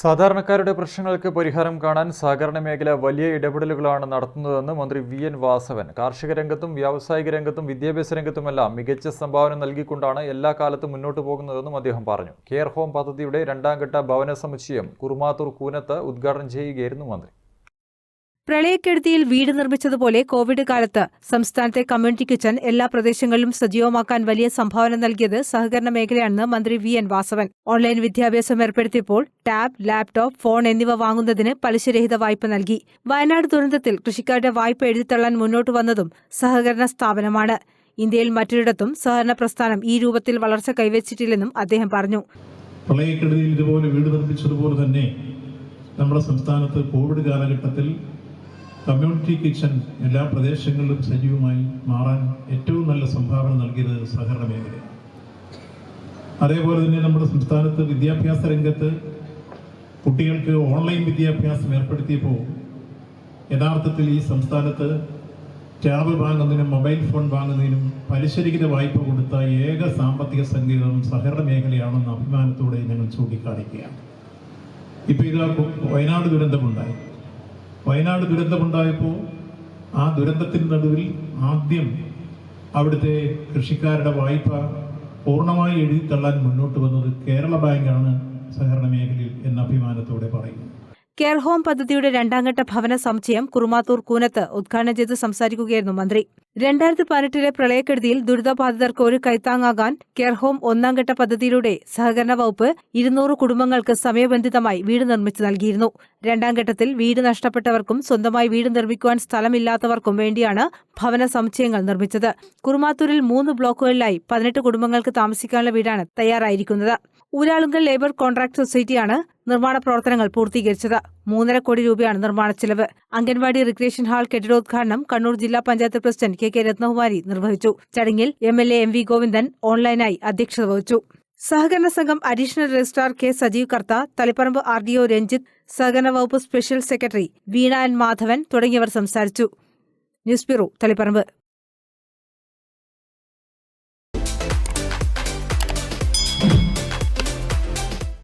സാധാരണക്കാരുടെ പ്രശ്നങ്ങൾക്ക് പരിഹാരം കാണാൻ സഹകരണ മേഖല വലിയ ഇടപെടലുകളാണ് നടത്തുന്നതെന്ന് മന്ത്രി വി എൻ വാസവൻ. കാർഷിക രംഗത്തും വ്യാവസായിക രംഗത്തും വിദ്യാഭ്യാസ രംഗത്തുമെല്ലാം മികച്ച സംഭാവന നൽകിക്കൊണ്ടാണ് എല്ലാ കാലത്തും മുന്നോട്ട് പോകുന്നതെന്നും അദ്ദേഹം പറഞ്ഞു. കെയർ ഹോം പദ്ധതിയുടെ രണ്ടാം ഘട്ട ഭവന സമുച്ചയം കുറുമാത്തൂർ കൂനത്ത് ഉദ്ഘാടനം ചെയ്യുകയായിരുന്നു മന്ത്രി. പ്രളയക്കെടുതിയിൽ വീട് നിർമ്മിച്ചതുപോലെ കോവിഡ് കാലത്ത് സംസ്ഥാനത്തെ കമ്മ്യൂണിറ്റി കിച്ചൺ എല്ലാ പ്രദേശങ്ങളിലും സജീവമാക്കാൻ വലിയ സംഭാവന നൽകിയത് സഹകരണ മേഖലയാണെന്ന് മന്ത്രി വി എൻ വാസവൻ. ഓൺലൈൻ വിദ്യാഭ്യാസം ഏർപ്പെടുത്തിയപ്പോൾ ടാബ് ലാപ്ടോപ്പ് ഫോൺ എന്നിവ വാങ്ങുന്നതിന് പലിശരഹിത വായ്പ നൽകി. വയനാട് ദുരന്തത്തിൽ കൃഷിക്കാരുടെ വായ്പ എഴുതിത്തള്ളാൻ മുന്നോട്ട് വന്നതും സഹകരണ സ്ഥാപനമാണ്. ഇന്ത്യയിൽ മറ്റൊരിടത്തും സഹകരണ പ്രസ്ഥാനം ഈ രൂപത്തിൽ വളർച്ച കൈവച്ചിട്ടില്ലെന്നും അദ്ദേഹം പറഞ്ഞു. പ്രളയക്കെടുതിയിൽ ഇതുപോലെ വീട് നിർമ്മിച്ചതുപോലെ തന്നെ നമ്മുടെ സംസ്ഥാനത്ത് കോവിഡ് കാലഘട്ടത്തിൽ കമ്മ്യൂണിറ്റി കിച്ചൺ എല്ലാ പ്രദേശങ്ങളിലും സജീവമായി മാറാൻ ഏറ്റവും നല്ല സംഭാവന നൽകിയത് സഹകരണ മേഖലയാണ് അതേപോലെ തന്നെ നമ്മുടെ സംസ്ഥാനത്ത് വിദ്യാഭ്യാസ രംഗത്ത് കുട്ടികൾക്ക് ഓൺലൈൻ വിദ്യാഭ്യാസം ഏർപ്പെടുത്തിയപ്പോൾ യഥാർത്ഥത്തിൽ ഈ സംസ്ഥാനത്ത് ടാബ് വാങ്ങുന്നതിനും മൊബൈൽ ഫോൺ വാങ്ങുന്നതിനും പലിശരഹിത വായ്പ കൊടുത്ത ഏക സാമ്പത്തിക സംഗീതം സഹകരണ മേഖലയാണെന്ന അഭിമാനത്തോടെ ഞങ്ങൾ ചൂണ്ടിക്കാണിക്കുകയാണ്. ഇപ്പൊ ഇതാ വയനാട് ദുരന്തമുണ്ടായി. വയനാട് ദുരന്തമുണ്ടായപ്പോൾ ആ ദുരന്തത്തിന്റെ നടുവിൽ ആദ്യം അവിടുത്തെ കൃഷിക്കാരുടെ വായ്പ പൂർണമായി എഴുതിത്തള്ളാൻ മുന്നോട്ട് വന്നത് കേരള ബാങ്കാണ് സഹകരണ മേഖലയിൽ എന്ന അഭിമാനത്തോടെ പറയുന്നു. കെയർ ഹോം പദ്ധതിയുടെ രണ്ടാംഘട്ട ഭവന സമുച്ചയം കുറുമാത്തൂർ കൂനത്ത് ഉദ്ഘാടനം ചെയ്ത് സംസാരിക്കുകയായിരുന്നു മന്ത്രി. രണ്ടായിരത്തി പതിനെട്ടിലെ പ്രളയക്കെടുതിയിൽ ദുരിതബാധിതർക്ക് ഒരു കൈത്താങ്ങാകാൻ കെയർ ഹോം ഒന്നാംഘട്ട പദ്ധതിയിലൂടെ സഹകരണ വകുപ്പ് ഇരുന്നൂറ് കുടുംബങ്ങൾക്ക് സമയബന്ധിതമായി വീട് നിർമ്മിച്ചു നൽകിയിരുന്നു. രണ്ടാം ഘട്ടത്തിൽ വീട് നഷ്ടപ്പെട്ടവർക്കും സ്വന്തമായി വീട് നിർമ്മിക്കുവാൻ സ്ഥലമില്ലാത്തവർക്കും വേണ്ടിയാണ് ഭവന സമുച്ചയങ്ങൾ നിർമ്മിച്ചത്. കുറുമാത്തൂരിൽ മൂന്ന് ബ്ലോക്കുകളിലായി പതിനെട്ട് കുടുംബങ്ങൾക്ക് താമസിക്കാനുള്ള വീടാണ് തയ്യാറായിരിക്കുന്നത്. ഊരാളുങ്കൽ ലേബർ കോൺട്രാക്ട് സൊസൈറ്റിയാണ് നിർമ്മാണ പ്രവർത്തനങ്ങൾ പൂർത്തീകരിച്ചത്. മൂന്നര കോടി രൂപയാണ് നിർമ്മാണ ചെലവ്. അംഗൻവാടി റിക്രിയേഷൻ ഹാൾ കെട്ടിടോദ്ഘാടനം കണ്ണൂർ ജില്ലാ panchayat president K K Ratnakumari നിർവഹിച്ചു. ചടങ്ങിൽ M L A M V Govindan ഓൺലൈനായി അധ്യക്ഷത വഹിച്ചു. സഹകരണ സംഘം additional registrar K Sajeev Kartha Taliparamba R D O Ranjith സഹകരണ വകുപ്പ് special secretary Veena N Madhavan തുടങ്ങിയവർ സംസാരിച്ചു. News bureau Taliparamba.